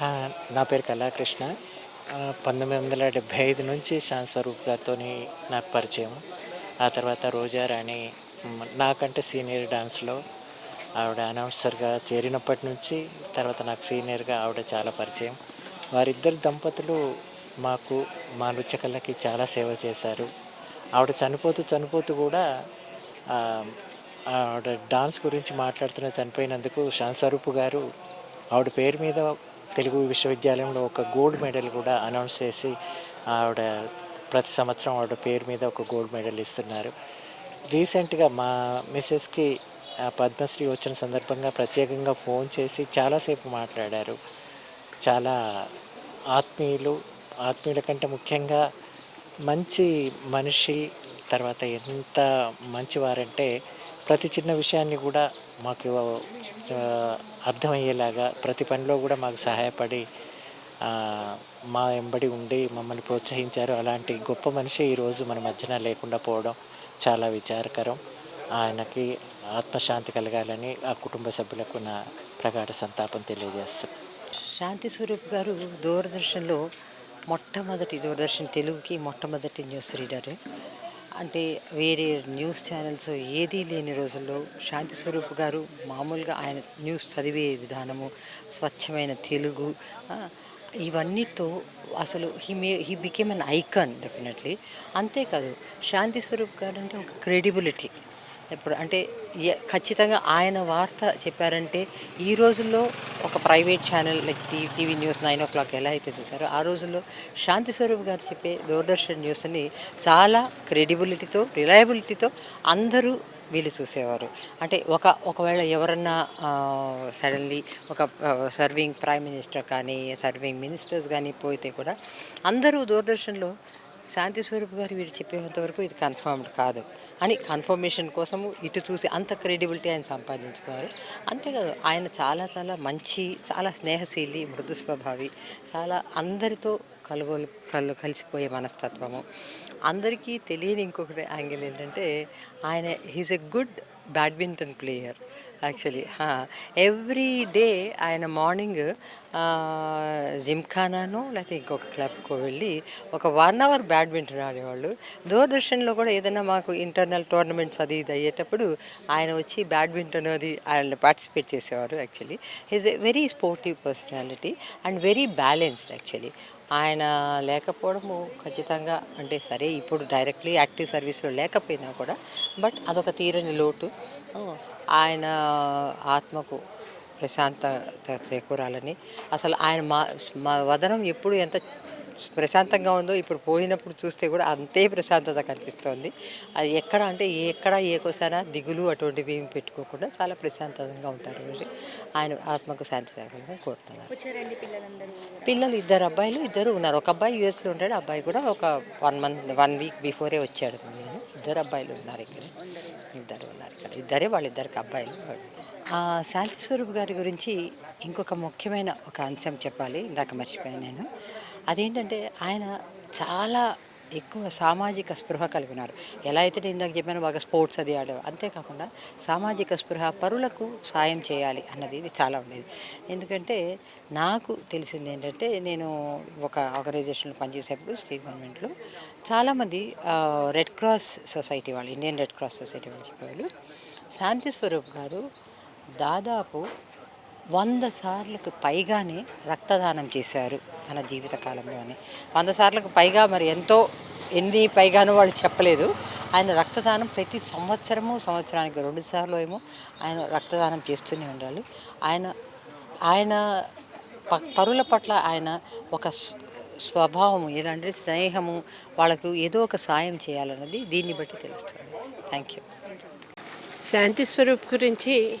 నా పేరు కళాకృష్ణ. పంతొమ్మిది వందల డెబ్భై ఐదు నుంచి శాంస్వరూప్ గారితో నాకు పరిచయం. ఆ తర్వాత రోజా రాణి నాకంటే సీనియర్ డాన్స్లో ఆవిడ అనౌన్సర్గా చేరినప్పటి నుంచి తర్వాత నాకు సీనియర్గా ఆవిడ చాలా పరిచయం. వారిద్దరు దంపతులు మాకు మా నృత్యకళకి చాలా సేవ చేశారు. ఆవిడ చనిపోతూ చనిపోతూ కూడా ఆవిడ డాన్స్ గురించి మాట్లాడుతున్న చనిపోయినందుకు శాంత్ స్వరూప్ గారు ఆవిడ పేరు మీద తెలుగు విశ్వవిద్యాలయంలో ఒక గోల్డ్ మెడల్ కూడా అనౌన్స్ చేసి ఆవిడ ప్రతి సంవత్సరం ఆవిడ పేరు మీద ఒక గోల్డ్ మెడల్ ఇస్తున్నారు. రీసెంట్గా మా మిస్సెస్కి పద్మశ్రీ వచ్చిన సందర్భంగా ప్రత్యేకంగా ఫోన్ చేసి చాలాసేపు మాట్లాడారు. చాలా ఆత్మీయులు ఆత్మీయుల కంటే ముఖ్యంగా మంచి మనిషి తర్వాత ఎంత మంచివారంటే ప్రతి చిన్న విషయాన్ని కూడా మాకు అర్థమయ్యేలాగా ప్రతి పనిలో కూడా మాకు సహాయపడి మా వెంబడి ఉండి మమ్మల్ని ప్రోత్సహించారు. అలాంటి గొప్ప మనిషి ఈరోజు మన మధ్యన లేకుండా పోవడం చాలా విచారకరం. ఆయనకి ఆత్మశాంతి కలగాలని ఆ కుటుంబ సభ్యులకు నా ప్రగాఢ సంతాపం తెలియజేస్తాం. శాంతి స్వరూప్ గారు దూరదర్శన్లో మొట్టమొదటి దూరదర్శన్ తెలుగుకి మొట్టమొదటి న్యూస్ రీడరు. అంటే వేరే న్యూస్ ఛానల్స్ ఏదీ లేని రోజుల్లో శాంతి స్వరూప్ గారు మామూలుగా ఆయన న్యూస్ చదివే విధానము స్వచ్ఛమైన తెలుగు ఇవన్నిటితో అసలు he may he became an icon definitely. అంతేకాదు శాంతి స్వరూప్ గారు అంటే ఒక క్రెడిబిలిటీ. ఇప్పుడు అంటే ఖచ్చితంగా ఆయన వార్త చెప్పారంటే ఈ రోజుల్లో ఒక private channel like TV TV news nine o'clock ఎలా అయితే చూసారో ఆ రోజుల్లో శాంతి స్వరూప్ గారు చెప్పే దూరదర్శన్ న్యూస్ని చాలా క్రెడిబిలిటీతో రిలయబిలిటీతో అందరూ వీళ్ళు చూసేవారు. అంటే ఒక ఒకవేళ ఎవరన్నా సడన్లీ ఒక సర్వింగ్ ప్రైమ్ మినిస్టర్ కానీ సర్వింగ్ మినిస్టర్స్ కానీ పోతే కూడా అందరూ దూరదర్శన్లో శాంతి స్వరూప్ గారు వీరు చెప్పేంతవరకు ఇది కన్ఫర్మ్డ్ కాదు. అని కన్ఫర్మేషన్ కోసము ఇటు చూసి అంత క్రెడిబిలిటీ ఆయన సంపాదించుకున్నారు. అంతేకాదు ఆయన చాలా చాలా మంచి చాలా స్నేహశీలి మృదు స్వభావి చాలా అందరితో కలుగోలు కలు కలిసిపోయే మనస్తత్వము. అందరికీ తెలియని ఇంకొకటి యాంగిల్ ఏంటంటే ఆయన he's a good badminton player actually every day ఆయన మార్నింగ్ జిమ్ఖానాను లేకపోతే ఇంకొక క్లబ్కు వెళ్ళి ఒక వన్ అవర్ బ్యాడ్మింటన్ ఆడేవాళ్ళు. దూరదర్శన్లో కూడా ఏదైనా మాకు ఇంటర్నల్ టోర్నమెంట్స్ అది ఇది అయ్యేటప్పుడు ఆయన వచ్చి బ్యాడ్మింటన్ అది ఆయన పార్టిసిపేట్ చేసేవారు actually. Is a very sportive personality and very balanced actually ఆయన లేకపోవడము ఖచ్చితంగా అంటే సరే ఇప్పుడు డైరెక్ట్లీ యాక్టివ్ సర్వీస్లో లేకపోయినా కూడా బట్ అదొక తీరని లోటు. ఆయన ఆత్మకు ప్రశాంతత చేకూరాలని. అసలు ఆయన మా మా వదనం ఎప్పుడు ఎంత ప్రశాంతంగా ఉందో ఇప్పుడు పోయినప్పుడు చూస్తే కూడా అంతే ప్రశాంతత కనిపిస్తోంది. అది ఎక్కడ అంటే ఎక్కడ ఏ కోసానా దిగులు అటువంటివి ఏమి పెట్టుకోకుండా చాలా ప్రశాంతంగా ఉంటారు ఆయన ఆత్మకు శాంతి కోరుతున్నారు. పిల్లలు ఇద్దరు అబ్బాయిలు ఇద్దరు ఉన్నారు. ఒక అబ్బాయి యూఎస్లో ఉంటాడు అబ్బాయి కూడా ఒక వన్ మంత్ వన్ వీక్ బిఫోరే వచ్చాడు. నేను ఇద్దరు అబ్బాయిలు ఉన్నారు ఇక్కడ. ఇద్దరు ఉన్నారు ఇక్కడ. ఇద్దరే వాళ్ళిద్దరికి అబ్బాయిలు శాంతి స్వరూప్ గారి గురించి ఇంకొక ముఖ్యమైన ఒక అంశం చెప్పాలి. ఇందాక మర్చిపోయాను నేను. అదేంటంటే ఆయన చాలా ఎక్కువ సామాజిక స్పృహ కలిగి ఉన్నారు ఎలా అయితే నేను ఇందాక చెప్పాను బాగా స్పోర్ట్స్ అది ఆడే అంతేకాకుండా సామాజిక స్పృహ పరులకు సాయం చేయాలి అన్నది ఇది చాలా ఉండేది. ఎందుకంటే నాకు తెలిసింది ఏంటంటే నేను ఒక ఆర్గనైజేషన్లో పనిచేసేప్పుడు స్టేట్ గవర్నమెంట్లో చాలామంది రెడ్ క్రాస్ సొసైటీ వాళ్ళు ఇండియన్ రెడ్ క్రాస్ సొసైటీ వాళ్ళు చెప్పేవాళ్ళు. శాంతి స్వరూప్ గారు దాదాపు వంద సార్లకు పైగానే రక్తదానం చేశారు తన జీవితకాలంలోనే. వంద సార్లకు పైగా మరి ఎంతో ఎన్ని పైగానో వాళ్ళు చెప్పలేదు. ఆయన రక్తదానం ప్రతి సంవత్సరము సంవత్సరానికి రెండు సార్లు ఏమో ఆయన రక్తదానం చేస్తూనే ఉండాలి. ఆయన ఆయన ప- పరుల పట్ల ఆయన ఒక స్వ- స్వభావము ఎలాంటి స్నేహము వాళ్ళకు ఏదో ఒక సాయం చేయాలన్నది దీన్ని బట్టి తెలుస్తుంది. థ్యాంక్ యూ శాంతి స్వరూప్ గురించి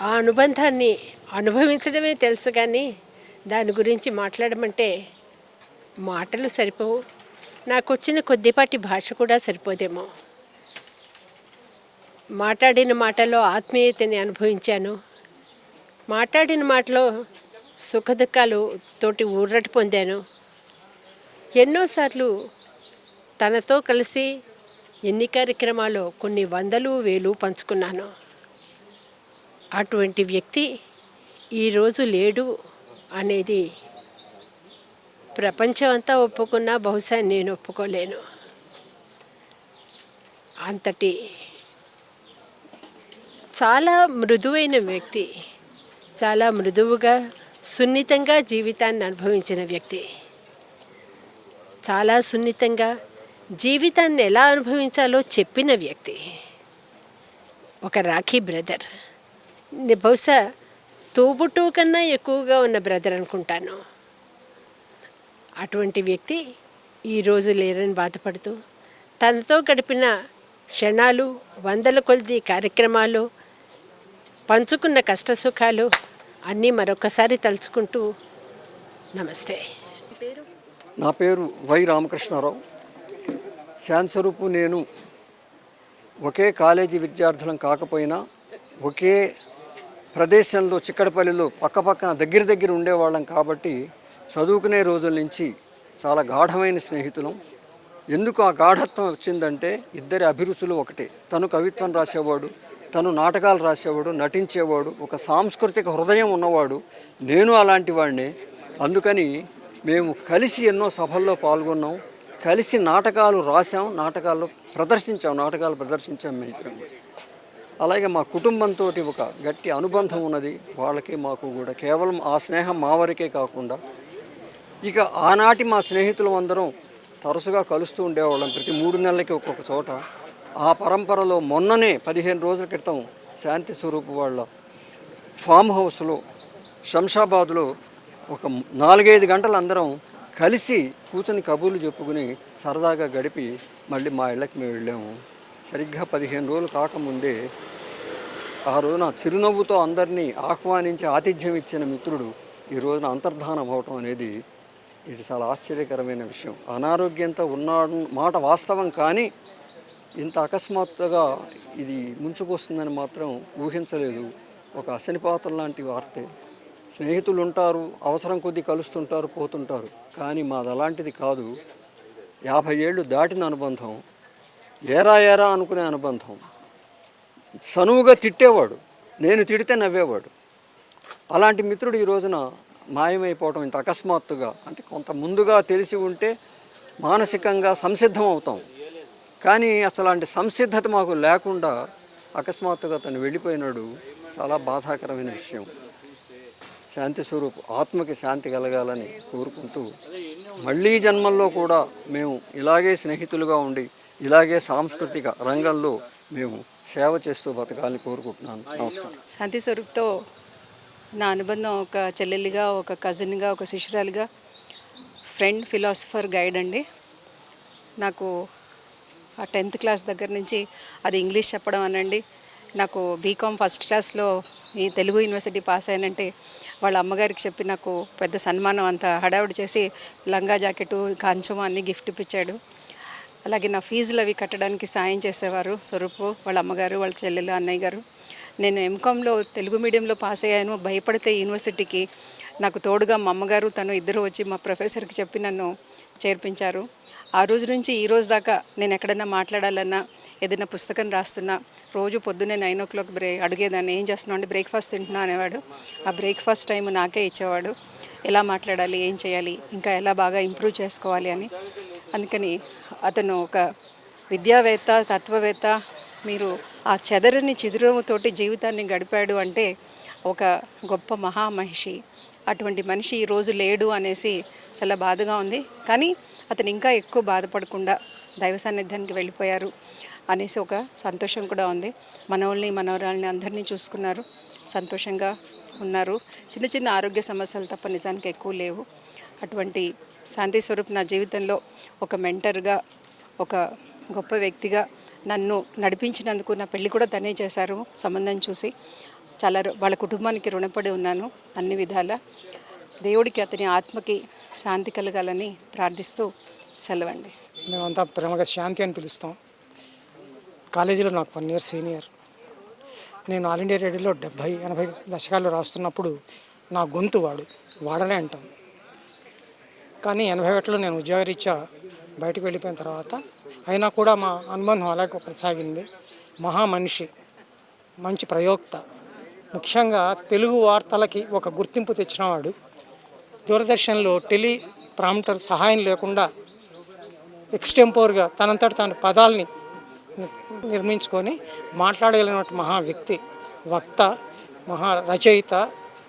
ఆ అనుబంధాన్ని అనుభవించడమే తెలుసు కానీ దాని గురించి మాట్లాడమంటే మాటలు సరిపోవు. నాకు వచ్చిన కొద్దిపాటి భాష కూడా సరిపోదేమో. మాట్లాడిన మాటలో ఆత్మీయతని అనుభవించాను. మాట్లాడిన మాటలో సుఖదుఖాలు తోటి ఊరట పొందాను. ఎన్నోసార్లు తనతో కలిసి ఎన్ని కార్యక్రమాలు కొన్ని వందలు వేలు పంచుకున్నాను. అటువంటి వ్యక్తి ఈరోజు లేడు అనేది ప్రపంచం అంతా ఒప్పుకున్నా బహుశా నేను ఒప్పుకోలేను. అంతటి చాలా మృదువైన వ్యక్తి చాలా మృదువుగా సున్నితంగా జీవితాన్ని అనుభవించిన వ్యక్తి. చాలా సున్నితంగా జీవితాన్ని ఎలా అనుభవించాలో చెప్పిన వ్యక్తి. ఒక రాఖీ బ్రదర్. బహుశా తోబుట్టు కన్నా ఎక్కువగా ఉన్న బ్రదర్ అనుకుంటాను. అటువంటి వ్యక్తి ఈరోజు లేరని బాధపడుతూ తనతో గడిపిన క్షణాలు వందల కొద్ది కార్యక్రమాలు పంచుకున్న కష్టసుఖాలు అన్నీ మరొకసారి తలుచుకుంటూ నమస్తే. నా పేరు వై రామకృష్ణారావు. శాంతస్వరూపు నేను ఒకే కాలేజీ విద్యార్థులం కాకపోయినా ఒకే ప్రదేశంలో చిక్కడపల్లిలో పక్కపక్కన దగ్గర దగ్గర ఉండేవాళ్ళం కాబట్టి చదువుకునే రోజుల నుంచి చాలా గాఢమైన స్నేహితులం. ఎందుకు ఆ గాఢత్వం వచ్చిందంటే ఇద్దరి అభిరుచులు ఒకటే. తను కవిత్వం రాసేవాడు తను నాటకాలు రాసేవాడు నటించేవాడు ఒక సాంస్కృతిక హృదయం ఉన్నవాడు. నేను అలాంటి వాడినే. అందుకని మేము కలిసి ఎన్నో సభల్లో పాల్గొన్నాం. కలిసి నాటకాలు రాసాం నాటకాల్లో ప్రదర్శించాం నాటకాలు ప్రదర్శించాం మేము అలాగే మా కుటుంబంతో ఒక గట్టి అనుబంధం ఉన్నది. వాళ్ళకి మాకు కూడా కేవలం ఆ స్నేహం మా వరకే కాకుండా ఇక ఆనాటి మా స్నేహితులు అందరం తరచుగా కలుస్తూ ఉండేవాళ్ళం ప్రతి మూడు నెలలకి ఒక్కొక్క చోట. ఆ పరంపరలో మొన్ననే పదిహేను రోజుల క్రితం శాంతి స్వరూప్ వాళ్ళ ఫామ్ హౌస్లో శంషాబాద్లో ఒక నాలుగైదు గంటలు అందరం కలిసి కూర్చొని కబుర్లు చెప్పుకుని సరదాగా గడిపి మళ్ళీ మా ఇళ్ళకి మేము వెళ్ళాము. సరిగ్గా పదిహేను రోజులు కాకముందే ఆ రోజున చిరునవ్వుతో అందరినీ ఆహ్వానించి ఆతిథ్యం ఇచ్చిన మిత్రుడు ఈ రోజున అంతర్ధానం అవటం అనేది ఇది చాలా ఆశ్చర్యకరమైన విషయం. అనారోగ్యంతో ఉన్నాడు మాట వాస్తవం కానీ ఇంత అకస్మాత్తుగా ఇది ముంచుకొస్తుందని మాత్రం ఊహించలేదు. ఒక అశనిపాతం లాంటి వార్తే. స్నేహితులు ఉంటారు అవసరం కొద్దీ కలుస్తుంటారు పోతుంటారు. కానీ మాది అలాంటిది కాదు. యాభై ఏళ్ళు దాటిన అనుబంధం. ఏరా ఏరా అనుకునే అనుబంధం. సనువుగా తిట్టేవాడు. నేను తిడితే నవ్వేవాడు. అలాంటి మిత్రుడు ఈ రోజున మాయమైపోవటం ఇంత అకస్మాత్తుగా అంటే కొంత ముందుగా తెలిసి ఉంటే మానసికంగా సంసిద్ధం అవుతాం కానీ అసలు అలాంటి సంసిద్ధత మాకు లేకుండా అకస్మాత్తుగా తను వెళ్ళిపోయినాడు. చాలా బాధాకరమైన విషయం. శాంతి స్వరూపు ఆత్మకి శాంతి కలగాలని కోరుకుంటూ మళ్ళీ జన్మల్లో కూడా మేము ఇలాగే స్నేహితులుగా ఉండి ఇలాగే సాంస్కృతిక రంగంలో మేము సేవ చేస్తూ బతకాలని కోరుకుంటున్నాను. నమస్కారం. శాంతి స్వరూప్తో నా అనుబంధం ఒక చెల్లెలిగా ఒక కజిన్గా ఒక శిష్యురాలిగా ఫ్రెండ్ ఫిలాసఫర్ గైడ్ అండి. నాకు ఆ టెన్త్ క్లాస్ దగ్గర నుంచి అది ఇంగ్లీష్ చెప్పడం అనండి. నాకు బీకామ్ ఫస్ట్ క్లాస్లో ఈ తెలుగు యూనివర్సిటీ పాస్ అయ్యానంటే వాళ్ళ అమ్మగారికి చెప్పి నాకు పెద్ద సన్మానం అంత హడావుడి చేసి లంగా జాకెట్ కంచం అన్ని గిఫ్ట్ ఇప్పించాడు. అలాగే నా ఫీజులు అవి కట్టడానికి సాయం చేసేవారు స్వరూపు వాళ్ళ అమ్మగారు వాళ్ళ చెల్లెలు అన్నయ్య గారు. నేను ఎంకామ్లో తెలుగు మీడియంలో పాస్ అయ్యాను. భయపడితే యూనివర్సిటీకి నాకు తోడుగా మా అమ్మగారు తను ఇద్దరు వచ్చి మా ప్రొఫెసర్కి చెప్పి నన్ను చేర్పించారు. ఆ రోజు నుంచి ఈ రోజు దాకా నేను ఎక్కడైనా మాట్లాడాలన్నా ఏదైనా పుస్తకం రాస్తున్నా రోజు పొద్దున్నే నైన్ ఓ క్లాక్ బ్రే అడిగేదాన్ని ఏం చేస్తున్నావు అంటే బ్రేక్ఫాస్ట్ తింటున్నా అనేవాడు. ఆ బ్రేక్ఫాస్ట్ టైం నాకే ఇచ్చేవాడు. ఎలా మాట్లాడాలి? ఏం చేయాలి? ఇంకా ఎలా బాగా ఇంప్రూవ్ చేసుకోవాలి? అని. అందుకని అతను ఒక విద్యావేత్త తత్వవేత్త. మీరు ఆ చెదరని చిదురముతోటి జీవితాన్ని గడిపాడు అంటే ఒక గొప్ప మహామహిషి. అటువంటి మనిషి ఈరోజు లేడు అనేసి చాలా బాధగా ఉంది. కానీ అతను ఇంకా ఎక్కువ బాధపడకుండా దైవ సాన్నిధ్యానికి వెళ్ళిపోయారు అనేసి ఒక సంతోషం కూడా ఉంది. మనవల్ని మనవరాల్ని అందరినీ చూసుకున్నారు. సంతోషంగా ఉన్నారు. చిన్న చిన్న ఆరోగ్య సమస్యలు తప్ప నిజానికి ఎక్కువ లేవు. అటువంటి శాంతి స్వరూప్ నా జీవితంలో ఒక మెంటర్గా ఒక గొప్ప వ్యక్తిగా నన్ను నడిపించినందుకు నా పెళ్ళి కూడా తనే చేశారు సంబంధం చూసి. చాలా వాళ్ళ కుటుంబానికి రుణపడి ఉన్నాను అన్ని విధాల. దేవుడికి అతని ఆత్మకి శాంతి కలగాలని ప్రార్థిస్తూ సెలవండి. మేమంతా ప్రేమగా శాంతి అని పిలుస్తాం. కాలేజీలో నాకు వన్ ఇయర్ సీనియర్. నేను ఆల్ ఇండియా రేడియోలో డెబ్భై ఎనభై దశకాలు రాస్తున్నప్పుడు నా గొంతు వాడు వాడనే అంటాం. కానీ ఎనభై ఒకటిలో నేను ఉద్యోగరీత్యా బయటకు వెళ్ళిపోయిన తర్వాత అయినా కూడా మా అనుబంధం అలాగే కొనసాగింది. మహా మనిషి మంచి ప్రయోక్త. ముఖ్యంగా తెలుగు వార్తలకి ఒక గుర్తింపు తెచ్చినవాడు. దూరదర్శన్లో టెలి ప్రాంప్టర్ సహాయం లేకుండా ఎక్స్టెంపోర్గా తనంతట తన పదాల్ని నిర్మించుకొని మాట్లాడగలిగినటువంటి మహా వ్యక్తి వక్త మహా రచయిత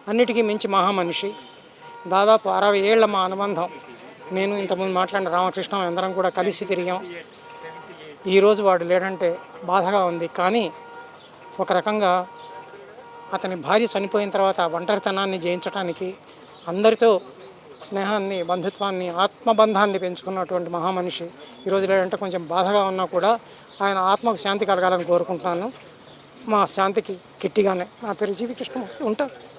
అన్నిటికీ మించి మహామనిషి దాదాపు అరవై ఏళ్ళ మా అనుబంధం. నేను ఇంతకుముందు మాట్లాడిన రామకృష్ణ అందరం కూడా కలిసి తిరిగాం. ఈరోజు వాడు లేడంటే బాధగా ఉంది. కానీ ఒక రకంగా అతని భార్య చనిపోయిన తర్వాత ఆ ఒంటరితనాన్ని జయించడానికి అందరితో స్నేహాన్ని బంధుత్వాన్ని ఆత్మబంధాన్ని పెంచుకున్నటువంటి మహామనిషి ఈరోజు లేదంటే కొంచెం బాధగా ఉన్నా కూడా ఆయన ఆత్మకు శాంతి కలగాలని కోరుకుంటున్నాను. మా శాంతికి కిట్టిగానే నా పేరు జీవి కృష్ణమూర్తి ఉంటారు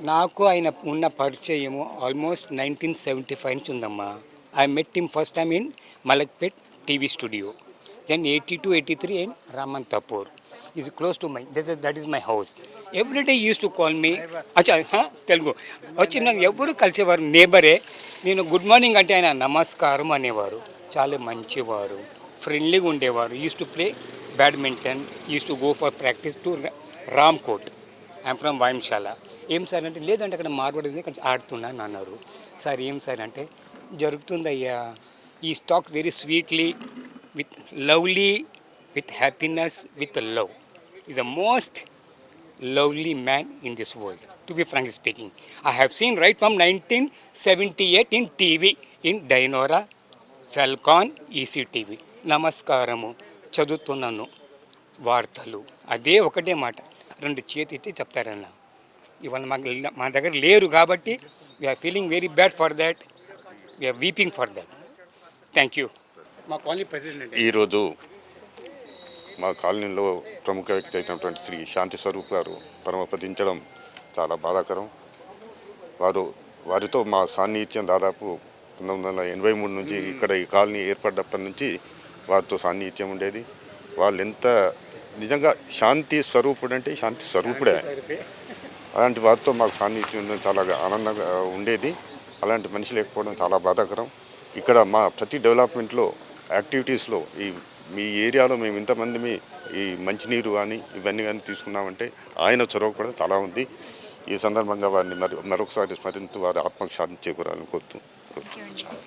నాకు ఆయన ఉన్న పరిచయము ఆల్మోస్ట్ నైన్టీన్ సెవెంటీ ఫైవ్ నుంచి ఉందమ్మా. I met him first time in Malakpet TV studio then eighty two eighty three in Ramanthapur is close to my that that is my house every day used to call me అచ్చా తెలుగు వచ్చి నాకు ఎవరు కలిసేవారు? నేబరే నేను good morning అంటే ఆయన నమస్కారం అనేవారు. చాలా మంచివారు. ఫ్రెండ్లీగా ఉండేవారు. Used to play badminton used to go for practice to Ramkote I'm from వాయింశాల ఏం సార్ అంటే లేదంటే అక్కడ మార్వాడి ఆడుతున్నాను అన్నారు. సార్ ఏం సార్ అంటే జరుగుతుందయ్యా ఈ stock very sweetly with lovely with happiness with love is the most lovely man in this world to be to be frankly speaking. I have seen right from 1978 in TV, in Dynora, Falcon, ECTV. నమస్కారము. చదువుతున్నాను. వార్తలు. అదే ఒకటే మాట. రెండు చేతి ఎత్తి చెప్తారన్న. ఇవాళ మాకు మా దగ్గర లేరు కాబట్టి we're feeling very bad for that we're weeping for that thank you మా కాలనీ ప్రెసిడెంట్ ఈరోజు మా కాలనీలో ప్రముఖ వ్యక్తి అయినటువంటి శ్రీ శాంతి స్వరూప్ గారు పరమపదించడం చాలా బాధాకరం. వారు వారితో మా సాన్నిహిత్యం దాదాపు పంతొమ్మిది వందల ఎనభై మూడు నుంచి ఇక్కడ ఈ కాలనీ ఏర్పడ్డప్పటి నుంచి వారితో సాన్నిహిత్యం ఉండేది. వాళ్ళు ఎంత నిజంగా శాంతి స్వరూపుడు అంటే శాంతి స్వరూపుడే. అలాంటి వారితో మాకు సాన్నిహిత్యం ఉండడం చాలా ఆనందంగా ఉండేది. అలాంటి మనిషి లేకపోవడం చాలా బాధాకరం. ఇక్కడ మా ప్రతి డెవలప్మెంట్లో యాక్టివిటీస్లో ఈ మీ ఏరియాలో మేము ఇంతమంది మీ ఈ మంచినీరు కానీ ఇవన్నీ కానీ తీసుకున్నామంటే ఆయన చొరవ కూడా చాలా ఉంది. ఈ సందర్భంగా వారిని మరి మరొకసారి స్మరించు వారి ఆత్మకు శాంతి చేకూరాలని కోరుతూ కోరుతున్నాను